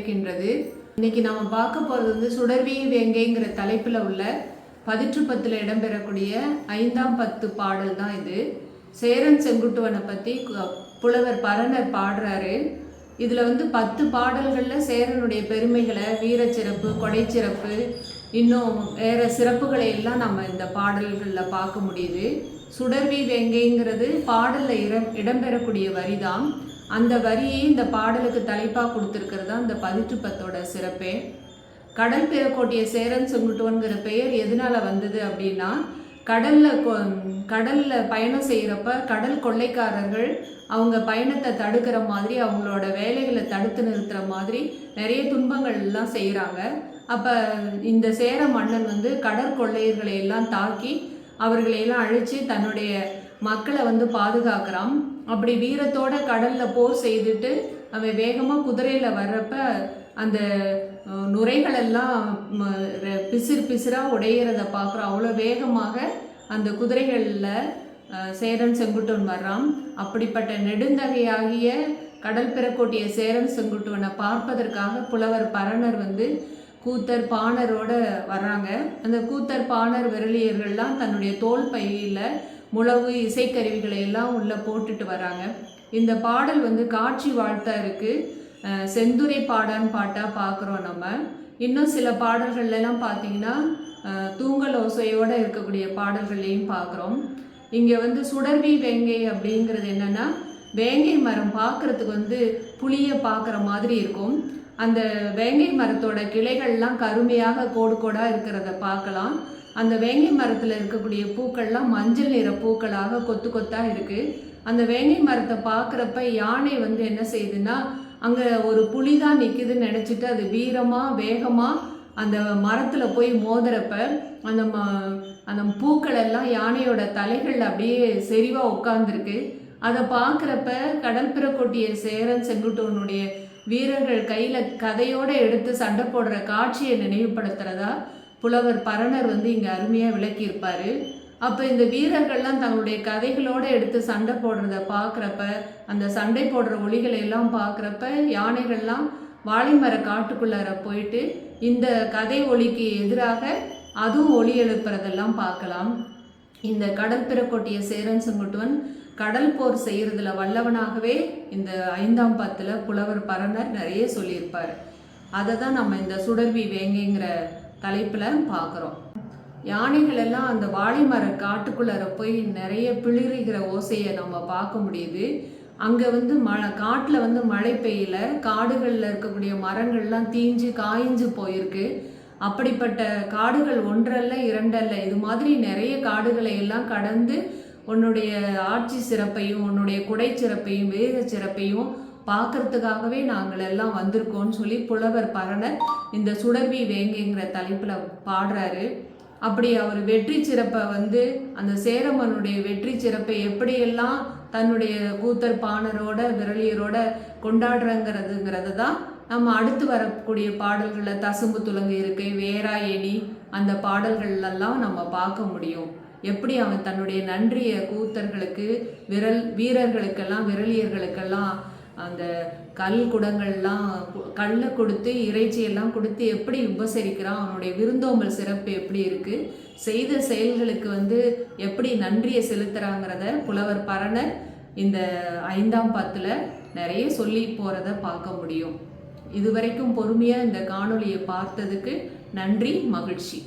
இருக்கின்றது. இன்னைக்கு நாம் பார்க்க போறது வந்து சுடர்வி வேங்கைங்கிற தலைப்பில் உள்ள பதிற்று பத்தில் இடம்பெறக்கூடிய ஐந்தாம் பத்து பாடல் தான் இது. சேரன் செங்குட்டுவனை பற்றி புலவர் பரணர் பாடுறாரு. இதுல வந்து பத்து பாடல்கள்ல சேரனுடைய பெருமைகளை வீரச்சிறப்பு கொடைச்சிறப்பு இன்னும் வேறு சிறப்புகளை எல்லாம் நம்ம இந்த பாடல்கள்ல பார்க்க முடியுது. சுடர்வி வெங்கைங்கிறது பாடலில் இடம் இடம்பெறக்கூடிய வரிதான். அந்த வரியே இந்த பாடலுக்கு தலைப்பாக கொடுத்துருக்கிறது தான் இந்த சிறப்பே. கடல் பிறக்கோட்டிய சேரன் செங்குட்டுவன்கிற பெயர் எதனால வந்தது அப்படின்னா கடலில் கொ- கடலில் பயணம் செய்கிறப்ப கடல் கொள்ளைக்காரர்கள் அவங்க பயணத்தை தடுக்கிற மாதிரி அவங்களோட வேலைகளை தடுத்து நிறுத்துகிற மாதிரி நிறைய துன்பங்கள் எல்லாம் செய்கிறாங்க அப்போ இந்த சேர மன்னன் வந்து கடற்கொள்ளையர்களை எல்லாம் தாக்கி அவர்களை எல்லாம் தன்னுடைய மக்களை வந்து பாதுகாக்கிறான். அப்படி வீரத்தோட கடல்ல போர் செய்துட்டு அவன் வேகமாக குதிரையில் வர்றப்ப அந்த நுரைகளெல்லாம் நுரைகள் எல்லாம் பிசிறு பிசிறாக உடையிறத பார்க்குறோம் அவ்வளோ வேகமாக அந்த குதிரைகளில் சேரன் செங்குட்டுவன் வர்றான். அப்படிப்பட்ட நெடுந்தகையாகிய கடல் பிறக்கோட்டிய சேரன் செங்குட்டுவனை பார்ப்பதற்காக புலவர் பரணர் வந்து கூத்தர் பாணரோட வர்றாங்க. அந்த கூத்தர் பாணர் விரலியர்கள்லாம் தன்னுடைய தோல் பையில முழவு இசைக்கருவிகளை எல்லாம் உள்ள போட்டுட்டு வராங்க இந்த பாடல் வந்து காட்சி வாழ்த்தா இருக்கு. செந்துரை பாடான் பாட்டா பார்க்குறோம் நம்ம. இன்னும் சில பாடல்கள்லாம் பார்த்தீங்கன்னா தூங்கல் ஓசையோட இருக்கக்கூடிய பாடல்கள்லையும் பார்க்குறோம் இங்கே வந்து சுடர்வி வேங்கை அப்படிங்கிறது என்னன்னா வேங்கை மரம் பார்க்கறதுக்கு வந்து புளியை பார்க்குற மாதிரி இருக்கும். அந்த வேங்கை மரத்தோட கிளைகள்லாம் கருமையாக கோடு கோடாக இருக்கிறத பார்க்கலாம். அந்த வேங்கை மரத்தில் இருக்கக்கூடிய பூக்கள்லாம் மஞ்சள் நிற பூக்களாக கொத்து கொத்தாக இருக்குது அந்த வேங்கை மரத்தை பார்க்குறப்ப யானை வந்து என்ன செய்யுதுன்னா அங்கே ஒரு புலி தான் நிற்குதுன்னு நினச்சிட்டு அது வீரமாக வேகமாக அந்த மரத்தில் போய் மோதுறப்ப அந்த ம அந்த பூக்கள் எல்லாம் யானையோட தலைகள் அப்படியே செறிவாக உட்காந்துருக்கு அதை பார்க்குறப்ப கடல் கொட்டிய சேரன் செங்குட்டுவனுடைய வீரர்கள் கையில் கதையோடு எடுத்து சண்டை போடுற காட்சியை நினைவுபடுத்துறதா? புலவர் பரணர் வந்து இங்கே அருமையாக விளக்கியிருப்பார். அப்போ இந்த வீரர்கள்லாம் தங்களுடைய கதைகளோடு எடுத்து சண்டை போடுறத பார்க்குறப்ப அந்த சண்டை போடுற ஒளிகளை எல்லாம் பார்க்குறப்ப யானைகள்லாம் வாழைமர காட்டுக்குள்ளார போயிட்டு இந்த கதை ஒளிக்கு எதிராக அதுவும் ஒளி எழுப்புறதெல்லாம் பார்க்கலாம். இந்த கடற்பிறக்கொட்டிய சேரன் செங்குட்டுவன் கடல் போர் செய்கிறதுல வல்லவனாகவே இந்த ஐந்தாம் பத்தில் புலவர் பரணர் நிறைய சொல்லியிருப்பார். அதை தான் நம்ம இந்த சுடர்வி வேங்கைங்கிற தலைப்பில் பார்க்குறோம் யானைகள் எல்லாம் அந்த வாழை மர காட்டுக்குள்ளார போய் நிறைய பிளிறுகிற ஓசையை நம்ம பார்க்க முடியுது. அங்கே வந்து மழை காட்டில் வந்து மழை பெய்யல காடுகளில் இருக்கக்கூடிய மரங்கள்லாம் தீஞ்சு காய்ஞ்சு போயிருக்கு. அப்படிப்பட்ட காடுகள் ஒன்றல்ல இரண்டல்ல இது மாதிரி நிறைய காடுகளை எல்லாம் கடந்து உன்னுடைய ஆட்சி சிறப்பையும் உன்னுடைய குடை சிறப்பையும் வேத சிறப்பையும் பார்க்கறதுக்காகவே நாங்கள் எல்லாம் வந்திருக்கோம்னு சொல்லி புலவர் பரணர் இந்த சுடர்வி வேங்கைங்கிற தலைப்பில் பாடுறாரு. அப்படி அவர் வெற்றி சிறப்பை வந்து அந்த சேரமனுடைய வெற்றி சிறப்பை எப்படியெல்லாம் தன்னுடைய கூத்தர் பாணரோட விரலியரோட கொண்டாடுறங்கிறதுங்கிறத தான் நம்ம அடுத்து வரக்கூடிய பாடல்களில் தசும்பு துலங்கு இருக்கை வேராயணி அந்த பாடல்கள்லாம் நம்ம பார்க்க முடியும். எப்படி அவன் தன்னுடைய நன்றியை கூத்தர்களுக்கு விரல் வீரர்களுக்கெல்லாம் விரலியர்களுக்கெல்லாம் அந்த கல் குடங்கள்லாம் கல்லை கொடுத்து இறைச்சியெல்லாம் கொடுத்து எப்படி உபசரிக்கிறான் அவனுடைய விருந்தோம்பல் சிறப்பு எப்படி இருக்கு செய்த செயல்களுக்கு வந்து எப்படி நன்றியை செலுத்துறாங்கிறத புலவர் பரணர் இந்த ஐந்தாம் பத்தில் நிறைய சொல்லி போகிறத பார்க்க முடியும். இதுவரைக்கும் பொறுமையாக இந்த காணொளியை பார்த்ததுக்கு நன்றி மகிழ்ச்சி.